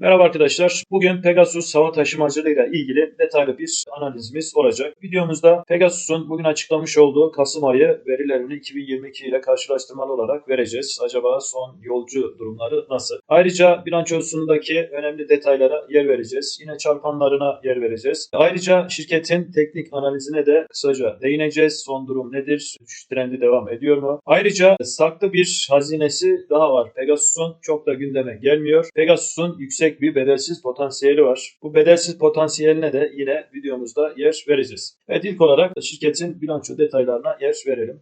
Merhaba arkadaşlar. Bugün Pegasus hava taşımacılığıyla ilgili detaylı bir analizimiz olacak. Videomuzda Pegasus'un bugün açıklamış olduğu Kasım ayı verilerini 2022 ile karşılaştırmalı olarak vereceğiz. Acaba son yolcu durumları nasıl? Ayrıca bilançosundaki önemli detaylara yer vereceğiz. Yine çarpanlarına yer vereceğiz. Ayrıca şirketin teknik analizine de kısaca değineceğiz. Son durum nedir? Düşüş trendi devam ediyor mu? Ayrıca saklı bir hazinesi daha var. Pegasus'un çok da gündeme gelmiyor. Pegasus'un yüksek bir bedelsiz potansiyeli var. Bu bedelsiz potansiyeline de yine videomuzda yer vereceğiz. Evet ilk olarak şirketin bilanço detaylarına yer verelim.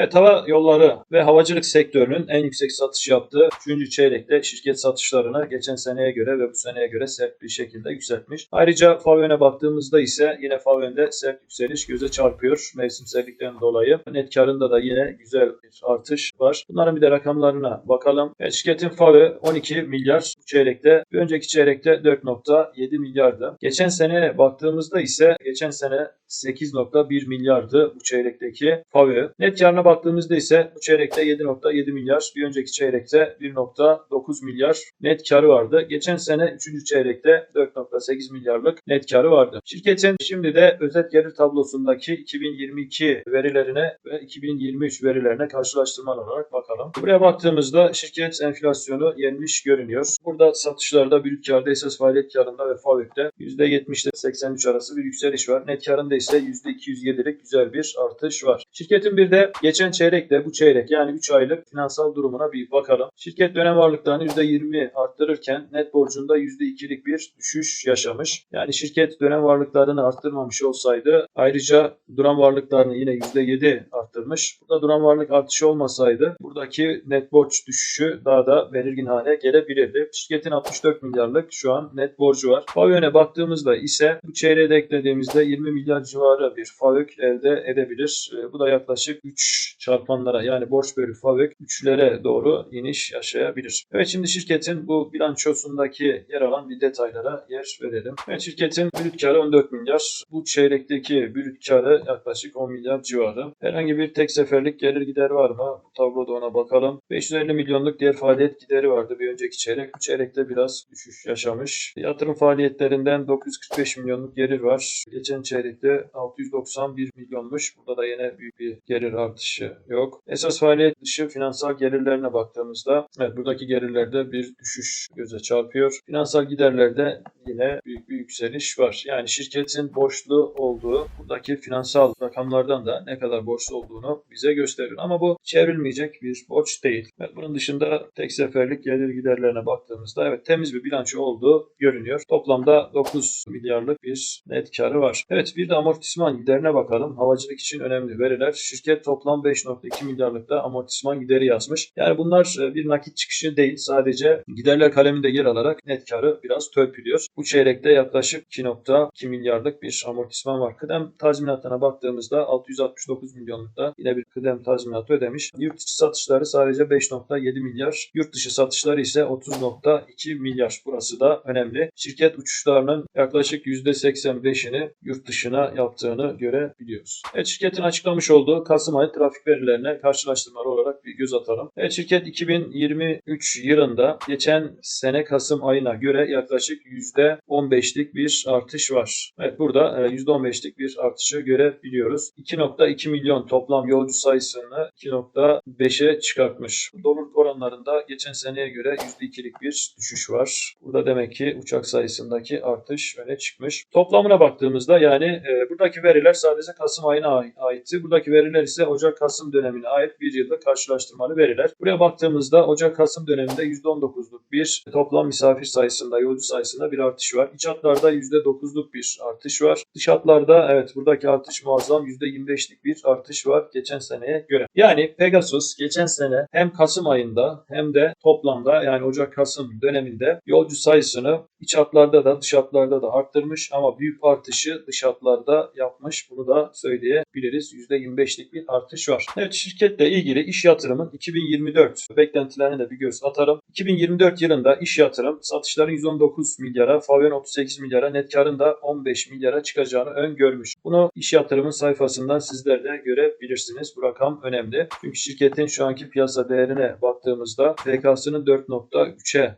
Evet hava yolları ve havacılık sektörünün en yüksek satış yaptığı 3. çeyrekte şirket satışlarını geçen seneye göre ve bu seneye göre sert bir şekilde yükseltmiş. Ayrıca FAVÖN'e baktığımızda ise yine FAVÖN'de sert yükseliş göze çarpıyor mevsimsellikten dolayı. Net karında da yine güzel bir artış var. Bunların bir de rakamlarına bakalım. Şirketin FAVÖ 12 milyar çeyrekte. Bir önceki çeyrekte 4.7 milyardı. Geçen sene baktığımızda ise geçen sene 8.1 milyardı bu çeyrekteki FAVÖ. Net karına baktığımızda ise bu çeyrekte 7.7 milyar, bir önceki çeyrekte 1.9 milyar net karı vardı. Geçen sene 3. çeyrekte 4.8 milyarlık net karı vardı. Şirketin şimdi de özet gelir tablosundaki 2022 verilerine ve 2023 verilerine karşılaştırmalı olarak bakalım. Buraya baktığımızda şirket enflasyonu yenmiş görünüyor. Burada satışlarda, brüt karda, esas faaliyet karında ve FAVÖK'te %70 ile 83 arası bir yükseliş var. Net karında ise %207'lik güzel bir artış var. Şirketin bir de geçen çeyrekle bu çeyrek yani 3 aylık finansal durumuna bir bakalım. Şirket dönem varlıklarını %20 arttırırken net borcunda %2'lik bir düşüş yaşamış. Yani şirket dönem varlıklarını arttırmamış olsaydı ayrıca duran varlıklarını yine %7 arttırmış. Burada duran varlık artışı olmasaydı buradaki net borç düşüşü daha da belirgin hale gelebilirdi. Şirketin 64 milyarlık şu an net borcu var. FAVÖN'e baktığımızda ise bu çeyreğe de eklediğimizde 20 milyar civarı bir FAVÖK elde edebilir. E, Bu da yaklaşık 3 çarpanlara yani borç bölü FAVÖK 3'lere doğru iniş yaşayabilir. Evet şimdi şirketin bu bilançosundaki yer alan bir detaylara yer verelim. Evet şirketin brüt karı 14 milyar. Bu çeyrekteki brüt karı yaklaşık 10 milyar civarı. Herhangi bir tek seferlik gelir gider var mı? Bu tabloda ona bakalım. 550 milyonluk diğer faaliyet gideri vardı bir önceki çeyrek. Bu çeyrekte biraz düşüş yaşamış. Yatırım faaliyetlerinden 945 milyonluk gelir var. Geçen çeyrekte 691 milyonmuş. Burada da yine büyük bir gelir artışı yok. Esas faaliyet dışı finansal gelirlerine baktığımızda evet buradaki gelirlerde bir düşüş göze çarpıyor. Finansal giderlerde yine büyük bir yükseliş var. Yani şirketin borçlu olduğu buradaki finansal rakamlardan da ne kadar borçlu olduğunu bize gösteriyor. Ama bu çevrilmeyecek bir borç değil. Evet, bunun dışında tek seferlik gelir giderlerine baktığımızda evet temiz bir bilanço olduğu görünüyor. Toplamda 9 milyarlık bir net karı var. Evet bir de amortisman giderine bakalım. Havacılık için önemli veriler. Şirket toplam 5.2 milyarlıkta amortisman gideri yazmış. Yani bunlar e, bir nakit çıkışı değil. Sadece giderler kaleminde yer alarak net karı biraz törpülüyor. Bu çeyrekte yaklaşık 2.2 milyarlık bir amortisman var. Kıdem tazminatına baktığımızda 669 milyonlukta yine bir kıdem tazminatı ödemiş. Yurt içi satışları sadece 5.7 milyar. Yurt dışı satışları ise 30.2 milyar. Burası da önemli. Şirket uçuşlarının yaklaşık %85'ini yurt dışına yaptığını görebiliyoruz. Evet şirketin açıklamış olduğu Kasım ayı trafik verilerine karşılaştırmalı olarak bir göz atalım. Evet şirket 2023 yılında geçen sene Kasım ayına göre yaklaşık %15'lik bir artış var. Evet burada e, %15'lik bir artışı görebiliyoruz. 2.2 milyon toplam yolcu sayısını 2.5'e çıkartmış. Doluluk oranlarında geçen seneye göre %2'lik bir düşüş var. Burada demek ki uçak sayısındaki artış öne çıkmış. Toplamına baktığımızda yani e, buradaki veriler sadece Kasım ayına ait- aitti. Buradaki veriler ise Ocak-Kasım dönemine ait bir yılda karşılaştırmalı veriler. Buraya baktığımızda Ocak-Kasım döneminde %19'luk bir toplam misafir sayısında, yolcu sayısında bir artış var. İç hatlarda %9'luk bir artış var. Dış hatlarda evet buradaki artış muazzam %25'lik bir artış var geçen seneye göre. Yani Pegasus geçen sene hem Kasım ayında hem de toplamda yani Ocak-Kasım Kasım döneminde yolcu sayısını iç hatlarda da dış hatlarda da arttırmış ama büyük artışı dış hatlarda yapmış. Bunu da söyleyebiliriz. %25'lik bir artış var. Evet şirketle ilgili iş yatırımın 2024 beklentilerine de bir göz atarım. 2024 yılında iş yatırım satışların 119 milyara, Favyon 38 milyara, net karın da 15 milyara çıkacağını öngörmüş. Bunu iş yatırımın sayfasından sizler de görebilirsiniz. Bu rakam önemli. Çünkü şirketin şu anki piyasa değerine baktığımızda FK'sının 4.3'e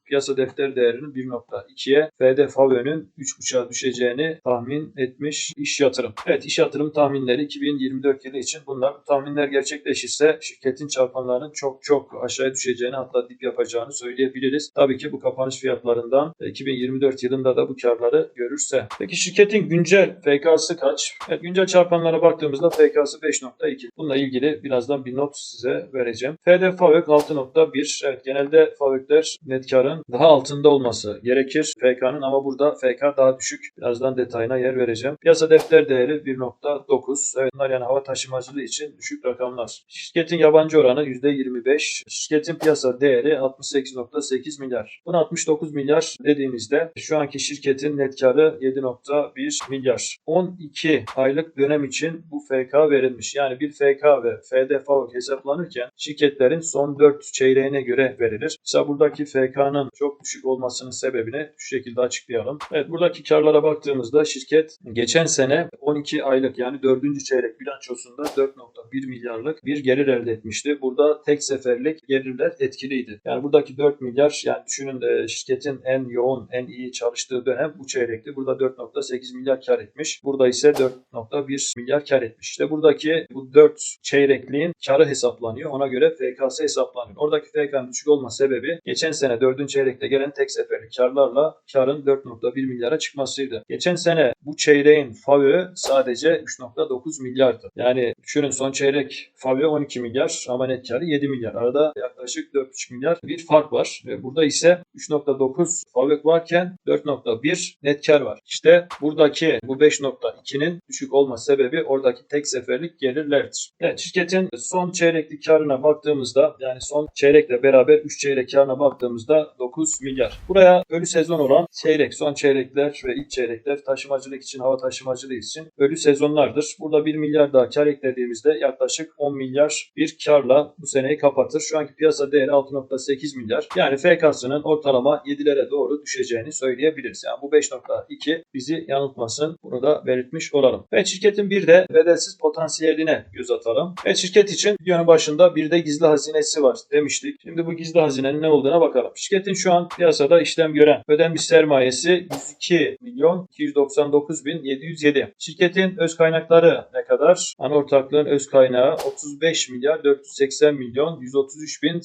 piyasa defter değerinin 1.2'ye FD Favö'nün 3.5'a düşeceğini tahmin etmiş iş yatırım. Evet iş yatırım tahminleri 2024 yılı için bunlar. Bu tahminler gerçekleşirse şirketin çarpanlarının çok çok aşağıya düşeceğini hatta dip yapacağını söyleyebiliriz. Tabii ki bu kapanış fiyatlarından 2024 yılında da bu karları görürse. Peki şirketin güncel FK'sı kaç? Evet güncel çarpanlara baktığımızda FK'sı 5.2. Bununla ilgili birazdan bir not size vereceğim. FD Favök 6.1. Evet genelde Favökler net karın daha altında olması gerekir FK'nın ama burada FK daha düşük. Birazdan detayına yer vereceğim. Piyasa defter değeri 1.9. Evet bunlar yani hava taşımacılığı için düşük rakamlar. Şirketin yabancı oranı %25. Şirketin piyasa değeri 68.8 milyar. Buna 69 milyar dediğimizde şu anki şirketin net karı 7.1 milyar. 12 aylık dönem için bu FK verilmiş. Yani bir FK ve FD hesaplanırken şirketlerin son 4 çeyreğine göre verilir. Mesela buradaki FK'nın çok düşük olmasının sebebini şu şekilde açıklayalım. Evet buradaki karlara baktığımızda şirket geçen sene 12 aylık yani 4. çeyrek bilançosunda 4.1 milyarlık bir gelir elde etmişti. Burada tek seferlik gelirler etkiliydi. Yani buradaki 4 milyar yani düşünün de şirketin en yoğun, en iyi çalıştığı dönem bu çeyrekti. Burada 4.8 milyar kar etmiş. Burada ise 4.1 milyar kar etmiş. İşte buradaki bu 4 çeyrekliğin karı hesaplanıyor. Ona göre FKS hesaplanıyor. Oradaki FK'nın düşük olma sebebi geçen sene 4. çeyrekte gelen tek seferlik karlarla karın 4.1 milyara çıkmasıydı. Geçen sene bu çeyreğin FAVÖ sadece 3.9 milyardı. Yani düşünün son çeyrek FAVÖ 12 milyar ama net karı 7 milyar. Arada yaklaşık 4.5 milyar bir fark var. Burada ise 3.9 FAVÖK varken 4.1 net kar var. İşte buradaki bu 5.2'nin düşük olma sebebi oradaki tek seferlik gelirlerdir. Evet şirketin son çeyreklik karına baktığımızda yani son çeyrekle beraber 3 çeyrek karına baktığımızda 9 milyar. Buraya ölü sezon olan çeyrek, son çeyrekler ve ilk çeyrekler taşımacılık için, hava taşımacılığı için ölü sezonlardır. Burada 1 milyar daha kar eklediğimizde yaklaşık 10 milyar bir karla bu seneyi kapatır. Şu anki piyasa değeri 6.8 milyar. Yani FK'sının ortalama 7'lere doğru düşeceğini söyleyebiliriz. Yani bu 5.2 bizi yanıltmasın. Bunu da belirtmiş olalım. Evet şirketin bir de bedelsiz potansiyeline göz atalım. Evet şirket için videonun başında bir de gizli hazinesi var demiştik. Şimdi bu gizli hazinenin ne olduğuna bakalım. Şirketin şu an piyasada işlem gören ödenmiş sermayesi 102 milyon 299 bin 707. Şirketin öz kaynakları ne kadar? Ana ortaklığın öz kaynağı 35 milyar 480 milyon 133 bin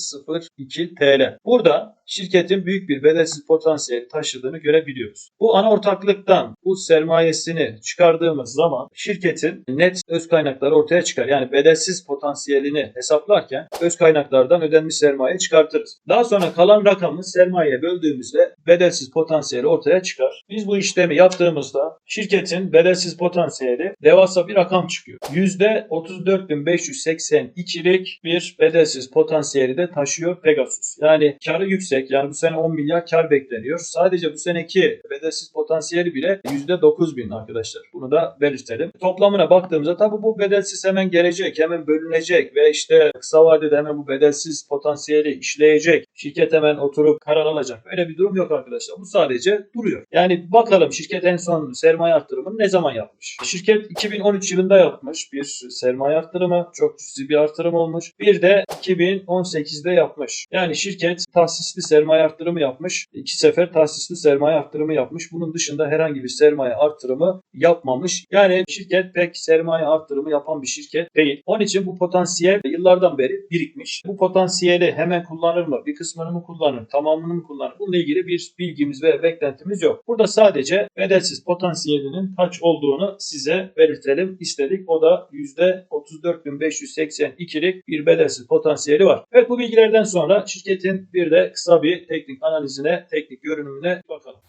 02 TL. Burada şirketin büyük bir bedelsiz potansiyel taşıdığını görebiliyoruz. Bu ana ortaklıktan bu sermayesini çıkardığımız zaman şirketin net öz kaynakları ortaya çıkar. Yani bedelsiz potansiyelini hesaplarken öz kaynaklardan ödenmiş sermaye çıkartırız. Daha sonra kalan rakamı sermayeye böldüğümüzde bedelsiz potansiyeli ortaya çıkar. Biz bu işlemi yaptığımızda şirketin bedelsiz potansiyeli devasa bir rakam çıkıyor. %34.582'lik bir bedelsiz potansiyeli de taşıyor Pegasus. Yani karı yüksek. Yani bu sene 10 milyar kar bekleniyor. Sadece bu seneki bedelsiz potansiyeli bile %9.000 arkadaşlar. Bunu da belirtelim. Toplamına baktığımızda tabii bu bedelsiz hemen gelecek, hemen bölünecek ve işte kısa vadede hemen bu bedelsiz potansiyeli işleyecek. Şirket hemen oturup karar alacak. Öyle bir durum yok arkadaşlar. Bu sadece duruyor. Yani bakalım şirket en son sermaye arttırımını ne zaman yapmış? Şirket 2013 yılında yapmış bir sermaye arttırımı. Çok cüzi bir artırım olmuş. Bir de 2018'de yapmış. Yani şirket tahsisli sermaye arttırımı yapmış. İki sefer tahsisli sermaye arttırımı yapmış. Bunun dışında herhangi bir sermaye arttırımı yapmamış. Yani şirket pek sermaye arttırımı yapan bir şirket değil. Onun için bu potansiyel yıllardan beri birikmiş. Bu potansiyeli hemen kullanır mı? Bir kısmını mı kullanır? Tamamını mı kullanır? Bununla ilgili bir bilgimiz ve beklentimiz yok. Burada sadece bedelsiz potansiyelinin kaç olduğunu size belirtelim istedik. O da %34.582'lik bir bedelsiz potansiyeli var. Evet bu bilgilerden sonra şirketin bir de kısa bir teknik analizine, teknik görünümüne bakalım.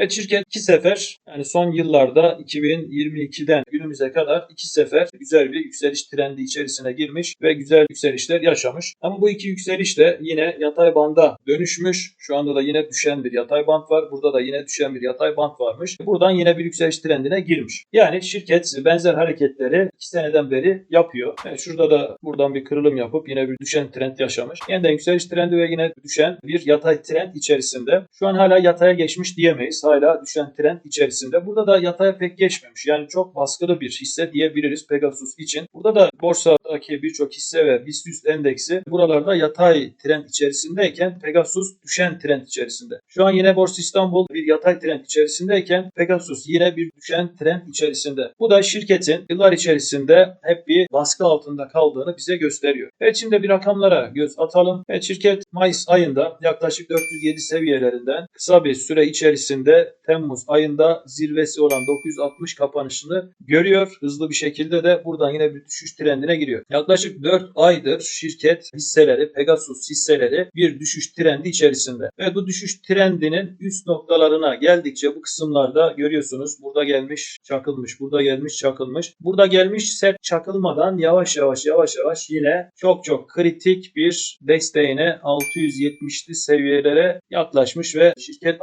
Evet şirket iki sefer yani son yıllarda 2022'den günümüze kadar iki sefer güzel bir yükseliş trendi içerisine girmiş ve güzel yükselişler yaşamış. Ama bu iki yükseliş de yine yatay banda dönüşmüş. Şu anda da yine düşen bir yatay band var. Burada da yine düşen bir yatay band varmış. Buradan yine bir yükseliş trendine girmiş. Yani şirket benzer hareketleri iki seneden beri yapıyor. Yani şurada da buradan bir kırılım yapıp yine bir düşen trend yaşamış. Yeniden yükseliş trendi ve yine düşen bir yatay trend içerisinde. Şu an hala yataya geçmiş diyemeyiz. Hala düşen trend içerisinde. Burada da yataya pek geçmemiş. Yani çok baskılı bir hisse diyebiliriz Pegasus için. Burada da borsadaki birçok hisse ve BIST 100 endeksi buralarda yatay trend içerisindeyken Pegasus düşen trend içerisinde. Şu an yine Borsa İstanbul bir yatay trend içerisindeyken Pegasus yine bir düşen trend içerisinde. Bu da şirketin yıllar içerisinde hep bir baskı altında kaldığını bize gösteriyor. Evet şimdi bir rakamlara göz atalım. Evet şirket Mayıs ayında yaklaşık 407 seviyelerinden kısa bir süre içerisinde Temmuz ayında zirvesi olan 960 kapanışını görüyor. Hızlı bir şekilde de buradan yine bir düşüş trendine giriyor. Yaklaşık 4 aydır şirket hisseleri, Pegasus hisseleri bir düşüş trendi içerisinde. Ve bu düşüş trendinin üst noktalarına geldikçe bu kısımlarda görüyorsunuz. Burada gelmiş, çakılmış, burada gelmiş, çakılmış. Burada gelmiş sert çakılmadan yavaş yavaş yavaş yavaş yine çok çok kritik bir desteğine 670'li seviyelere yaklaşmış ve şirket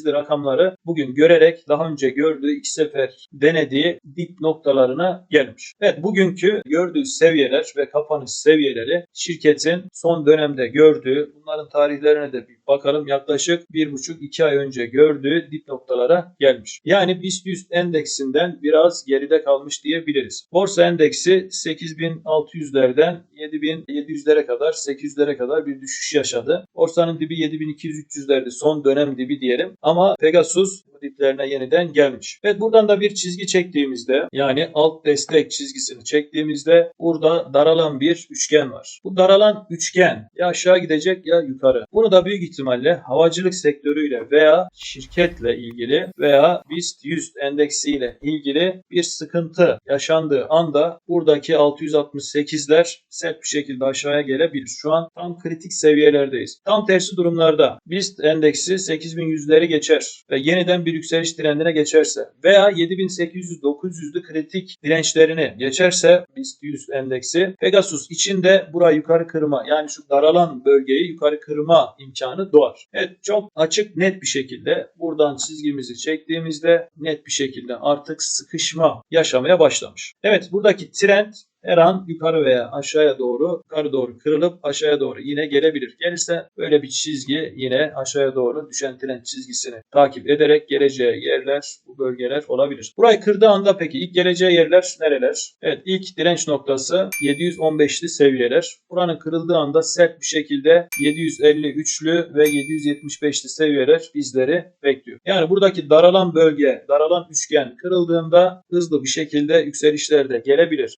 668'li rakamları bugün görerek daha önce gördüğü iki sefer denediği dip noktalarına gelmiş. Evet bugünkü gördüğü seviyeler ve kapanış seviyeleri şirketin son dönemde gördüğü bunların tarihlerine de bir bakalım yaklaşık 1,5-2 ay önce gördüğü dip noktalara gelmiş. Yani BIST 100 endeksinden biraz geride kalmış diyebiliriz. Borsa endeksi 8600'lerden 7700'lere kadar 800'lere kadar bir düşüş yaşadı. Borsanın dibi 7200-300'lerdi son dönem dibi diyelim. Ama Pegasus diplerine yeniden gelmiş. Evet buradan da bir çizgi çektiğimizde yani alt destek çizgisini çektiğimizde burada daralan bir üçgen var. Bu daralan üçgen ya aşağı gidecek ya yukarı. Bunu da büyük ihtimalle havacılık sektörüyle veya şirketle ilgili veya BIST 100 endeksiyle ilgili bir sıkıntı yaşandığı anda buradaki 668'ler sert bir şekilde aşağıya gelebilir. Şu an tam kritik seviyelerdeyiz. Tam tersi durumlarda BIST endeksi 8100'leri geçer ve yeniden bir yükseliş trendine geçerse veya 7800-900'lü kritik dirençlerini geçerse BIST 100 endeksi Pegasus içinde burayı yukarı kırma yani şu daralan bölgeyi yukarı kırma imkanı doğar. Evet çok açık net bir şekilde buradan çizgimizi çektiğimizde net bir şekilde artık sıkışma yaşamaya başlamış. Evet buradaki trend her an yukarı veya aşağıya doğru yukarı doğru kırılıp aşağıya doğru yine gelebilir. Gelirse böyle bir çizgi yine aşağıya doğru düşen trend çizgisini takip ederek geleceği yerler bu bölgeler olabilir. Burayı kırdığı anda peki ilk geleceği yerler nereler? Evet ilk direnç noktası 715'li seviyeler. Buranın kırıldığı anda sert bir şekilde 753'lü ve 775'li seviyeler bizleri bekliyor. Yani buradaki daralan bölge, daralan üçgen kırıldığında hızlı bir şekilde yükselişler de gelebilir.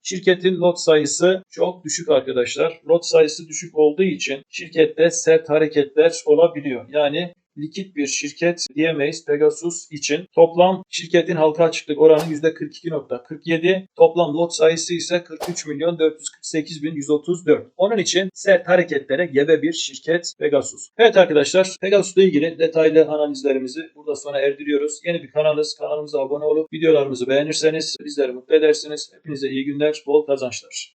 Şirketin lot sayısı çok düşük arkadaşlar. Lot sayısı düşük olduğu için şirkette sert hareketler olabiliyor. Yani likit bir şirket diyemeyiz Pegasus için. Toplam şirketin halka açıklık oranı %42.47. Toplam lot sayısı ise 43 milyon 448 bin 134. Onun için sert hareketlere gebe bir şirket Pegasus. Evet arkadaşlar Pegasus'la ilgili detaylı analizlerimizi burada sona erdiriyoruz. Yeni bir kanalız. Kanalımıza abone olup videolarımızı beğenirseniz bizleri mutlu edersiniz. Hepinize iyi günler, bol kazançlar.